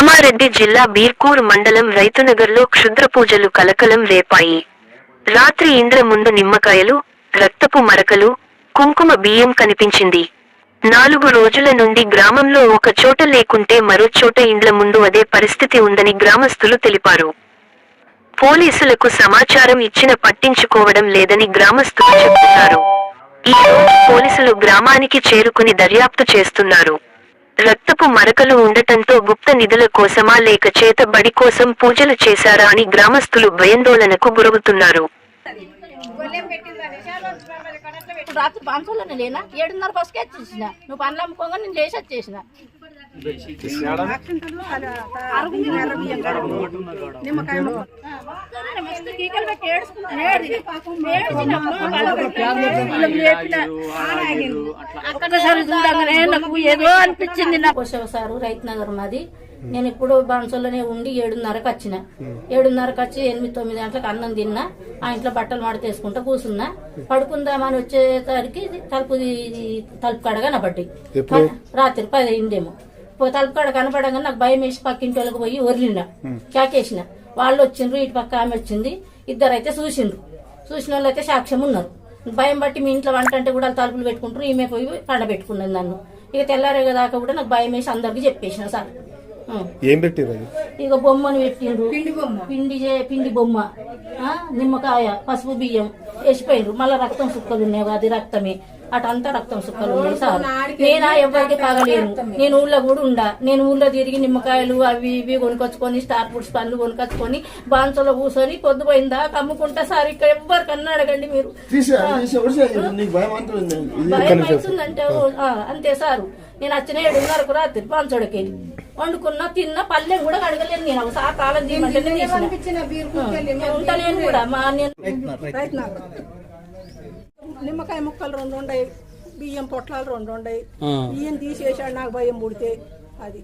కామారెడ్డి జిల్లా బీర్కూర్ మండలం రైతునగర్లో క్షుద్ర పూజలు కలకలం రేపాయి. రాత్రి ఇంద్ర ముందు నిమ్మకాయలు రక్తపు మరకలు కుంకుమ బియ్యం కనిపించింది. నాలుగు రోజుల నుండి గ్రామంలో ఒక చోట లేకుంటే మరో చోట ఇండ్ల ముందు అదే పరిస్థితి ఉందని గ్రామస్తులు తెలిపారు. పోలీసులకు సమాచారం ఇచ్చిన పట్టించుకోవడం లేదని గ్రామస్తులు చెబుతున్నారు. ఈ రోజు పోలీసులు గ్రామానికి చేరుకుని దర్యాప్తు చేస్తున్నారు. రక్తపు మరకలు ఉండటంతో గుప్త నిధుల కోసమా లేక చేత బడి కోసం పూజలు చేశారా అని గ్రామస్తులు భయాందోళనకు గురవుతున్నారు. రాత్రి లేనా? ఏడున్నర బస్కే వచ్చేసిన. నువ్వు పనులు అమ్ముకోగా నేను లేచి వచ్చేసిన. గీకలు పెట్టి. ఒక్కసారి చూడగానే నాకు ఏదో అనిపించింది నాకు. సారు రైతు నగర్ మాది. నేను ఇప్పుడు బాన్సోలోనే ఉండి ఏడున్నరకు వచ్చిన. ఏడున్నరకు వచ్చి ఎనిమిది తొమ్మిది గంటలకు అన్నం తిన్నా. ఆ ఇంట్లో బట్టలు మడతేసుకుంటా కూర్చున్నా పడుకుందామని వచ్చేసరికి తలుపు తలుపు కాడ కనబడ్డాయి రాత్రి పది అయిందేమో పో- తలుపు కాడ కనపడగానే నాకు భయం వేసి పక్కింటి వాళ్ళకి పోయి ఒరిలిండ. చాకేసిన వాళ్ళు వచ్చిండ్రు ఇటు పక్క ఆమె వచ్చింది ఇద్దరు అయితే చూసిండ్రు. చూసిన వాళ్ళు అయితే సాక్ష్యం ఉన్నారు భయం బట్టి మీ ఇంట్లో వంట అంటే కూడా తలుపులు పెట్టుకుంటారు ఈమె పోయి పండ పెట్టుకున్నది నన్ను. ఇక తెల్లారే దాకా కూడా నాకు భయం వేసి అందరికి చెప్పేసిన సార్. ఏం ఇక బొమ్మను పెట్టిండ్రు. పిండి బొమ్మ. పిండి చే- పిండి బొమ్మ. ఆ, నిమ్మకాయ పసుపు బియ్యం వేసిపోయిండ్రు. మళ్ళా రక్తం సుక్కలు ఉన్నాయి అది రక్తమే. అటంతా రక్తం సుక్కలు ఉన్నాయి సార్. నేనా ఎవరికి కాగలేను నేను ఊళ్ళో కూడా ఉండా. నేను ఊళ్ళో తిరిగి నిమ్మకాయలు అవి ఇవి కొనుకొచ్చుకొని స్టార్ ఫుడ్స్ పండ్లు కొనుకొచ్చుకొని బాన్సలో కూర్చొని పొద్దుపోయిందా కమ్ముకుంటా సార్. ఇక్కడ ఎవరికన్నా అడగండి మీరు. భయం అంతా అవుతుందంటే సారు. నేను వచ్చిన ఏడున్నరకు రాత్రి పాంచోడకి వండుకున్నా తిన్నా పల్లెం కూడా కడగలేను నేను. ఒకసారి తాళం తీయమంటే ఉంటలేను కూడా. మా నేను నిమ్మకాయ ముక్కలు రెండు ఉండయి బియ్యం పొట్లాలు రెండు ఉండయి. బియ్యం తీసేసాడు నాకు భయం పుడితే అది.